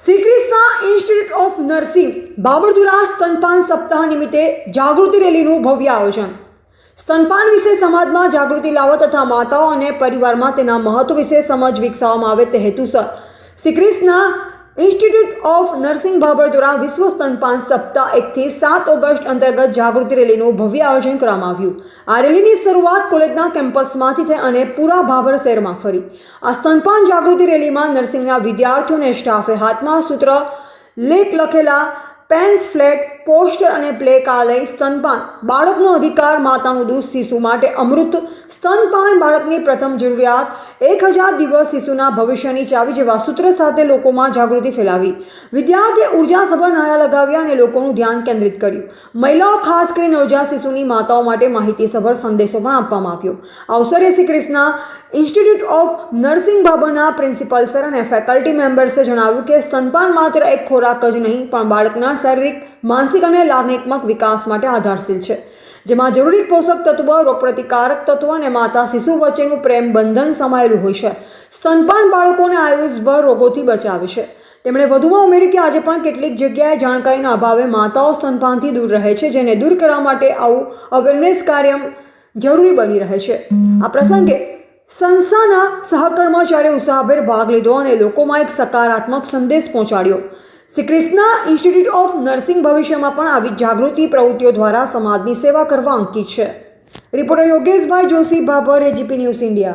Shri Krishna institute of nursing Babardura સ્તનપાન સપ્તાહ નિમિત્તે જાગૃતિ રેલીનું ભવ્ય આયોજન. સ્તનપાન વિશે સમાજમાં જાગૃતિ લાવવા તથા માતાઓ અને પરિવારમાં તેના મહત્વ વિશે સમજ વિકસાવવામાં આવે તે હેતુસર Shri Krishna institute of nursing Babardura વિશ્વ સ્તનપાન સપ્તાહ એકથી સાત ઓગસ્ટ અંતર્ગત જાગૃતિ રેલીનું ભવ્ય આયોજન કરવામાં આવ્યું. આ રેલીની શરૂઆત કોલેજના કેમ્પસમાંથી થઈ અને પૂરા ભાભર શહેરમાં ફરી. આ સ્તનપાન જાગૃતિ રેલીમાં નર્સિંગના વિદ્યાર્થીઓ અને સ્ટાફે હાથમાં સૂત્ર લેખ લખેલા, પેન્સ, ફ્લેટ, પોસ્ટર અને પ્લે કાલય સ્તનપાન, બાળકનો અધિકાર, માતાનું દૂધ, શિશુ માટે અમૃત, સ્તનપાન બાળકની પ્રથમ જરૂરિયાત એક હજાર દિવસ શિશુના ભવિષ્યની ચાવી જેવા સૂત્ર સાથે લોકોમાં જાગૃતિ ફેલાવી. વિદ્યાર્થીએ ઊર્જા સભા નારા લગાવ્યા અને લોકોનું ધ્યાન કેન્દ્રિત કર્યું. મહિલાઓ ખાસ કરીને નવજાત શિશુની માતાઓ માટે માહિતીસભર સંદેશો પણ આપવામાં આવ્યો. અવસરે Shri Krishna institute of nursing બાબાના પ્રિન્સિપલ સર અને ફેકલ્ટી મેમ્બર્સે જણાવ્યું કે સ્તનપાન માત્ર એક ખોરાક જ નહીં, પણ બાળકના શારીરિક માનસિક અને લાગણીત્મક વિકાસ માટે આધારશીલ છે, જેમાં જરૂરી પોષક તત્વ, રોગપ્રતિકારક તત્વ અને માતા શિશુ વચ્ચેનું પ્રેમ બંધન સમાયેલું હોય છે. સ્તનપાન બાળકોને આયુષભર રોગોથી બચાવે છે. તેમણે વધુમાં ઉમેર્યું કે આજે પણ કેટલીક જગ્યાએ જાણકારીના અભાવે માતાઓ સ્તનપાનથી દૂર રહે છે, જેને દૂર કરવા માટે આવું અવેરનેસ કાર્ય જરૂરી બની રહે છે. આ પ્રસંગે સંસ્થાના સહકર્મચારીઓ ઉત્સાહભેર ભાગ લીધો અને લોકોમાં એક સકારાત્મક સંદેશ પહોંચાડ્યો. Shri Krishna institute of nursing ભવિષ્યમાં પણ આવી જાગૃતિ પ્રવૃત્તિઓ દ્વારા સમાજની સેવા કરવા અંકિત છે. રિપોર્ટર યોગેશભાઈ Joshi, Bhabhar, AGP news India.